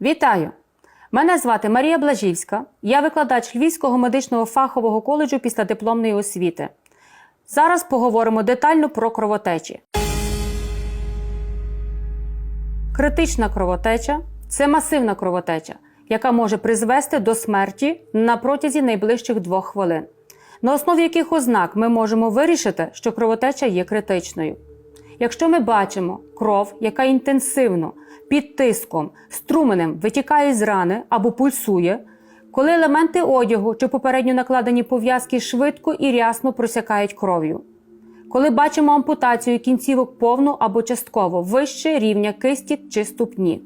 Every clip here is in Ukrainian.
Вітаю! Мене звати Марія Блажівська. Я викладач Львівського медичного фахового коледжу післядипломної освіти. Зараз поговоримо детально про кровотечі. Критична кровотеча це масивна кровотеча, яка може призвести до смерті на протязі найближчих двох хвилин. На основі яких ознак ми можемо вирішити, що кровотеча є критичною. Якщо ми бачимо кров, яка інтенсивно під тиском, струменем витікає з рани або пульсує, коли елементи одягу чи попередньо накладені пов'язки швидко і рясно просякають кров'ю, коли бачимо ампутацію кінцівок повну або частково вище рівня кисті чи ступні,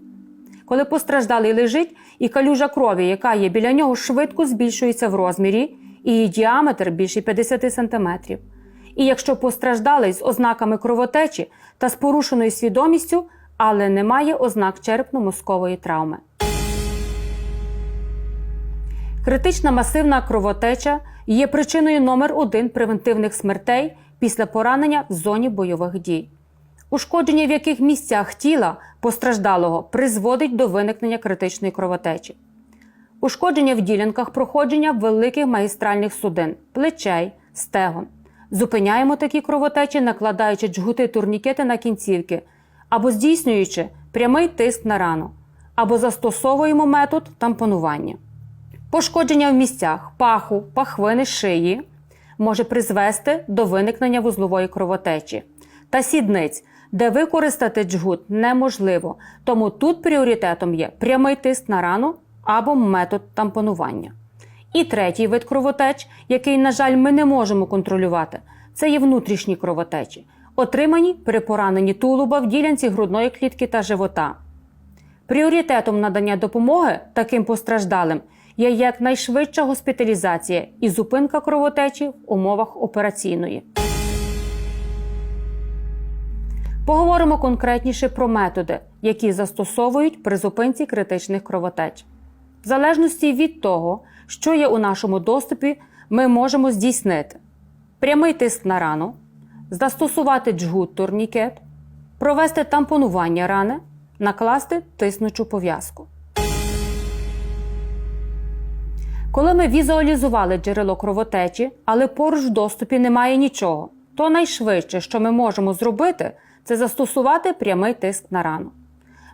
коли постраждалий лежить і калюжа крові, яка є біля нього, швидко збільшується в розмірі, і її діаметр більше 50 см. І якщо постраждалий з ознаками кровотечі та з порушеною свідомістю, але немає ознак черепно-мозкової травми. Критична масивна кровотеча є причиною номер один превентивних смертей після поранення в зоні бойових дій. Ушкодження в яких місцях тіла постраждалого призводить до виникнення критичної кровотечі. Ушкодження в ділянках проходження великих магістральних судин, плечей, стегон. Зупиняємо такі кровотечі, накладаючи джгути турнікети на кінцівки, або здійснюючи прямий тиск на рану, або застосовуємо метод тампонування. Пошкодження в місцях паху, пахвини шиї може призвести до виникнення вузлової кровотечі та сідниць, де використати джгут неможливо, тому тут пріоритетом є прямий тиск на рану або метод тампонування. І третій вид кровотеч, який, на жаль, ми не можемо контролювати, це є внутрішні кровотечі, отримані при пораненні тулуба в ділянці грудної клітки та живота. Пріоритетом надання допомоги таким постраждалим є якнайшвидша госпіталізація і зупинка кровотечі в умовах операційної. Поговоримо конкретніше про методи, які застосовують при зупинці критичних кровотеч. В залежності від того, що є у нашому доступі, ми можемо здійснити прямий тиск на рану, застосувати джгут турнікет, провести тампонування рани, накласти тиснучу пов'язку. Коли ми візуалізували джерело кровотечі, але поруч в доступі немає нічого, то найшвидше, що ми можемо зробити, це застосувати прямий тиск на рану.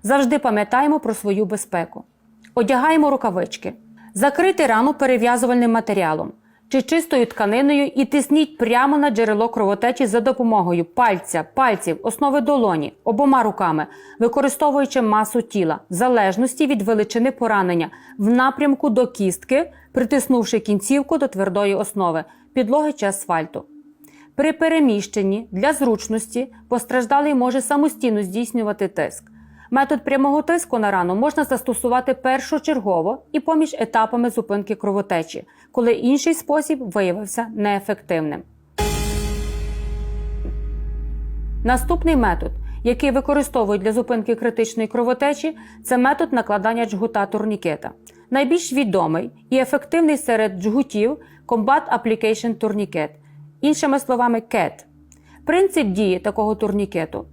Завжди пам'ятаємо про свою безпеку. Одягаємо рукавички, закрити рану перев'язувальним матеріалом чи чистою тканиною і тисніть прямо на джерело кровотечі за допомогою пальця, пальців, основи долоні, обома руками, використовуючи масу тіла, в залежності від величини поранення, в напрямку до кістки, притиснувши кінцівку до твердої основи, підлоги чи асфальту. При переміщенні для зручності постраждалий може самостійно здійснювати тиск. Метод прямого тиску на рану можна застосувати першочергово і поміж етапами зупинки кровотечі, коли інший спосіб виявився неефективним. Наступний метод, який використовують для зупинки критичної кровотечі, це метод накладання джгута турнікета. Найбільш відомий і ефективний серед джгутів Combat Application Tourniquet, іншими словами, CAT. Принцип дії такого турнікету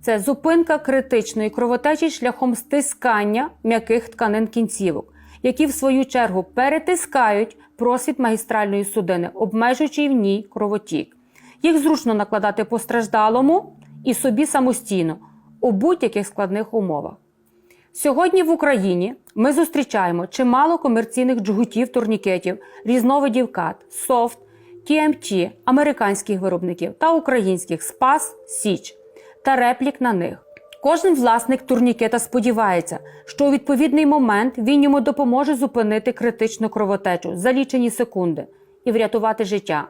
це зупинка критичної кровотечі шляхом стискання м'яких тканин кінцівок, які в свою чергу перетискають просвіт магістральної судини, обмежуючи в ній кровотік. Їх зручно накладати постраждалому і собі самостійно у будь-яких складних умовах. Сьогодні в Україні ми зустрічаємо чимало комерційних джгутів турнікетів, різновидів кат, софт, TMT, американських виробників та українських спас, січ та реплік на них. Кожен власник турнікета сподівається, що у відповідний момент він йому допоможе зупинити критичну кровотечу за лічені секунди і врятувати життя.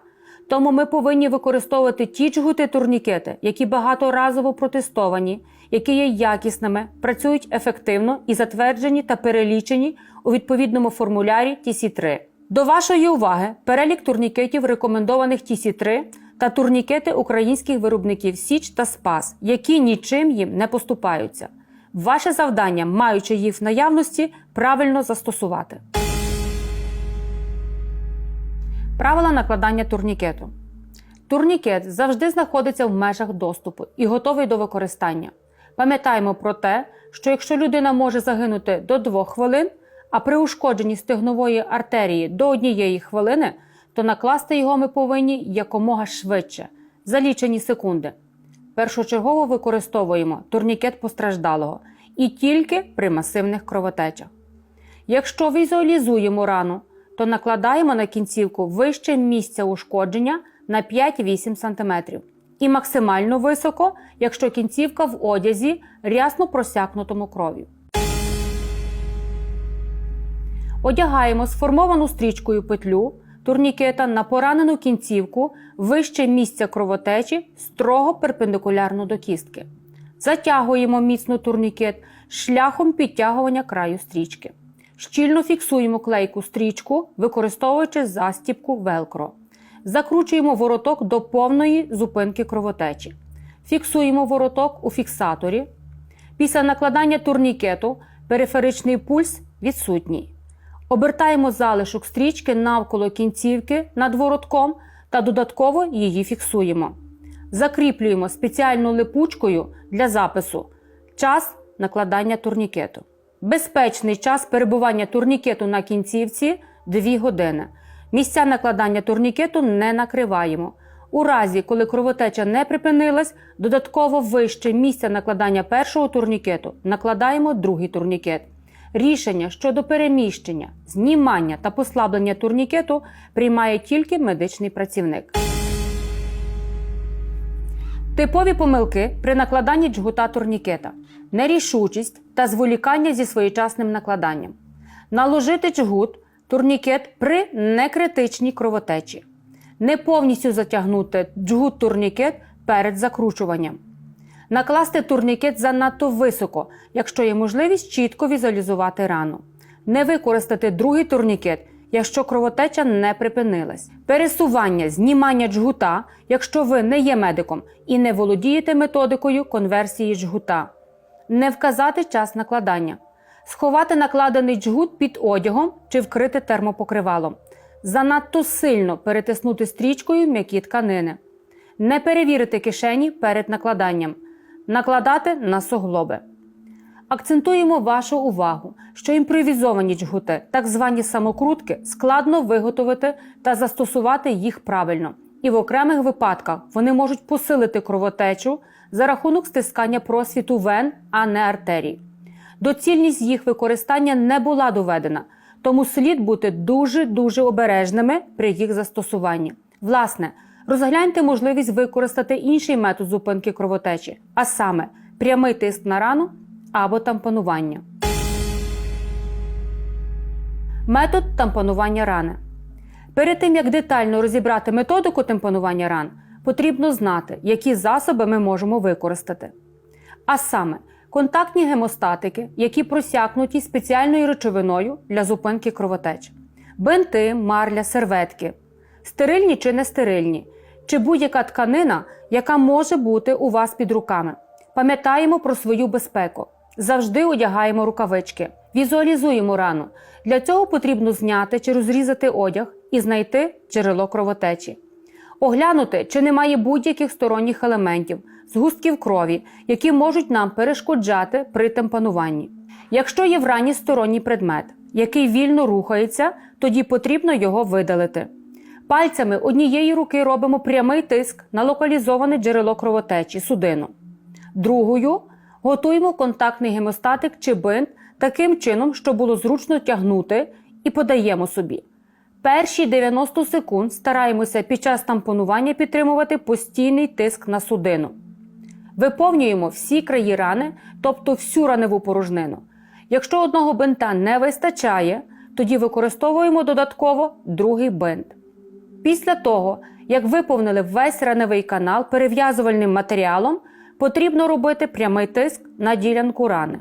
Тому ми повинні використовувати ті джгути турнікети, які багаторазово протестовані, які є якісними, працюють ефективно і затверджені та перелічені у відповідному формулярі TC3. До вашої уваги перелік турнікетів, рекомендованих TC3 та турнікети українських виробників Січ та Спас, які нічим їм не поступаються. Ваше завдання, маючи їх в наявності, правильно застосувати. Правила накладання турнікету. Турнікет завжди знаходиться в межах доступу і готовий до використання. Пам'ятаємо про те, що якщо людина може загинути до 2 хвилин, а при ушкодженні стегнової артерії до однієї хвилини, то накласти його ми повинні якомога швидше, за лічені секунди. Першочергово використовуємо турнікет постраждалого і тільки при масивних кровотечах. Якщо візуалізуємо рану, то накладаємо на кінцівку вище місця ушкодження на 5-8 см і максимально високо, якщо кінцівка в одязі рясно просякнутому кров'ю. Одягаємо сформовану стрічкою петлю турнікета на поранену кінцівку вище місця кровотечі строго перпендикулярно до кістки. Затягуємо міцно турнікет шляхом підтягування краю стрічки. Щільно фіксуємо клейку стрічку, використовуючи застіпку велкро. Закручуємо вороток до повної зупинки кровотечі. Фіксуємо вороток у фіксаторі. Після накладання турнікету периферичний пульс відсутній. Обертаємо залишок стрічки навколо кінцівки над воротком та додатково її фіксуємо. Закріплюємо спеціальною липучкою для запису час накладання турнікету. Безпечний час перебування турнікету на кінцівці 2 години. Місця накладання турнікету не накриваємо. У разі, коли кровотеча не припинилась, додатково вище місця накладання першого турнікету накладаємо другий турнікет. Рішення щодо переміщення, знімання та послаблення турнікету приймає тільки медичний працівник. Типові помилки при накладанні джгута турнікета, нерішучість та зволікання зі своєчасним накладанням. Наложити джгут турнікет при некритичній кровотечі. Не повністю затягнути джгут турнікет перед закручуванням. Накласти турнікет занадто високо, якщо є можливість чітко візуалізувати рану. Не використати другий турнікет, якщо кровотеча не припинилась. Пересування, знімання джгута, якщо ви не є медиком і не володієте методикою конверсії джгута. Не вказати час накладання. Сховати накладений джгут під одягом чи вкрити термопокривалом. Занадто сильно перетиснути стрічкою м'які тканини. Не перевірити кишені перед накладанням. Накладати на суглоби. Акцентуємо вашу увагу, що імпровізовані джгути, так звані самокрутки, складно виготовити та застосувати їх правильно. І в окремих випадках вони можуть посилити кровотечу за рахунок стискання просвіту вен, а не артерій. Доцільність їх використання не була доведена, тому слід бути дуже-дуже обережними при їх застосуванні. Власне, розгляньте можливість використати інший метод зупинки кровотечі, а саме прямий тиск на рану або тампонування. Метод тампонування рани. Перед тим як детально розібрати методику тампонування ран, потрібно знати, які засоби ми можемо використати. А саме, контактні гемостатики, які просякнуті спеціальною речовиною для зупинки кровотеч, бинти, марля, серветки, стерильні чи нестерильні, чи будь-яка тканина, яка може бути у вас під руками. Пам'ятаємо про свою безпеку. Завжди одягаємо рукавички, візуалізуємо рану. Для цього потрібно зняти чи розрізати одяг і знайти джерело кровотечі. Оглянути, чи немає будь-яких сторонніх елементів, згустків крові, які можуть нам перешкоджати при темпануванні. Якщо є в рані сторонній предмет, який вільно рухається, тоді потрібно його видалити. Пальцями однієї руки робимо прямий тиск на локалізоване джерело кровотечі судину. Другою готуємо контактний гемостатик чи бинт таким чином, щоб було зручно тягнути, і подаємо собі. Перші 90 секунд стараємося під час тампонування підтримувати постійний тиск на судину. Виповнюємо всі краї рани, тобто всю раневу порожнину. Якщо одного бинта не вистачає, тоді використовуємо додатково другий бинт. Після того, як виповнили весь раневий канал перев'язувальним матеріалом, потрібно робити прямий тиск на ділянку рани.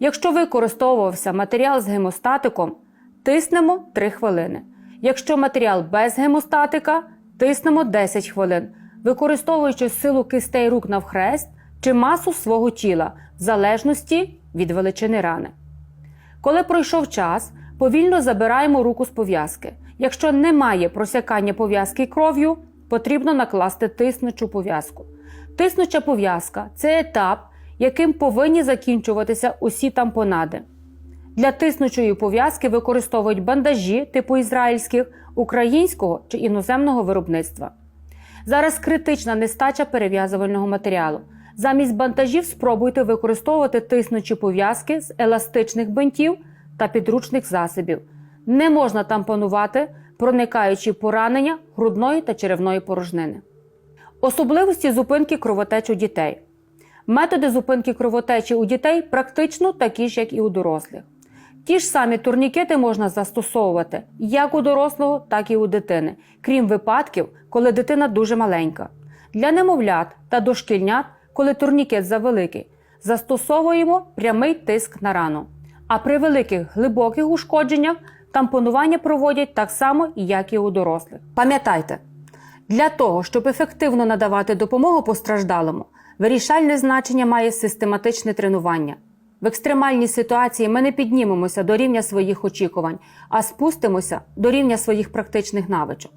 Якщо використовувався матеріал з гемостатиком, тиснемо 3 хвилини. Якщо матеріал без гемостатика, тиснемо 10 хвилин, використовуючи силу кистей рук навхрест чи масу свого тіла в залежності від величини рани. Коли пройшов час, повільно забираємо руку з пов'язки. Якщо немає просякання пов'язки кров'ю, потрібно накласти тиснучу пов'язку. Тиснуча пов'язка це етап, яким повинні закінчуватися усі тампонади. Для тиснучої пов'язки використовують бандажі типу ізраїльських, українського чи іноземного виробництва. Зараз критична нестача перев'язувального матеріалу. Замість бандажів спробуйте використовувати тиснучі пов'язки з еластичних бинтів та підручних засобів. Не можна тампонувати, проникаючи поранення грудної та черевної порожнини. Особливості зупинки кровотеч у дітей. Методи зупинки кровотечі у дітей практично такі ж, як і у дорослих. Ті ж самі турнікети можна застосовувати як у дорослого, так і у дитини, крім випадків, коли дитина дуже маленька. Для немовлят та дошкільнят, коли турнікет завеликий, застосовуємо прямий тиск на рану. А при великих глибоких ушкодженнях тампонування проводять так само, як і у дорослих. Пам'ятайте, для того, щоб ефективно надавати допомогу постраждалому, вирішальне значення має систематичне тренування. В екстремальній ситуації ми не піднімемося до рівня своїх очікувань, а спустимося до рівня своїх практичних навичок.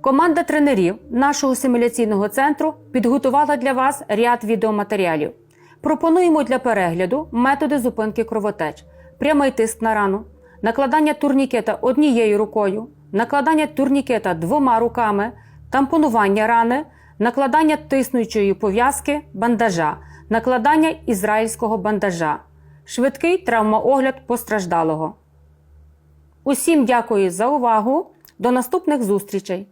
Команда тренерів нашого симуляційного центру підготувала для вас ряд відеоматеріалів. Пропонуємо для перегляду методи зупинки кровотеч, прямий тиск на рану, накладання турнікета однією рукою, накладання турнікета двома руками, тампонування рани, накладання тиснуючої пов'язки бандажа, накладання ізраїльського бандажа, швидкий травмоогляд постраждалого. Усім дякую за увагу. До наступних зустрічей!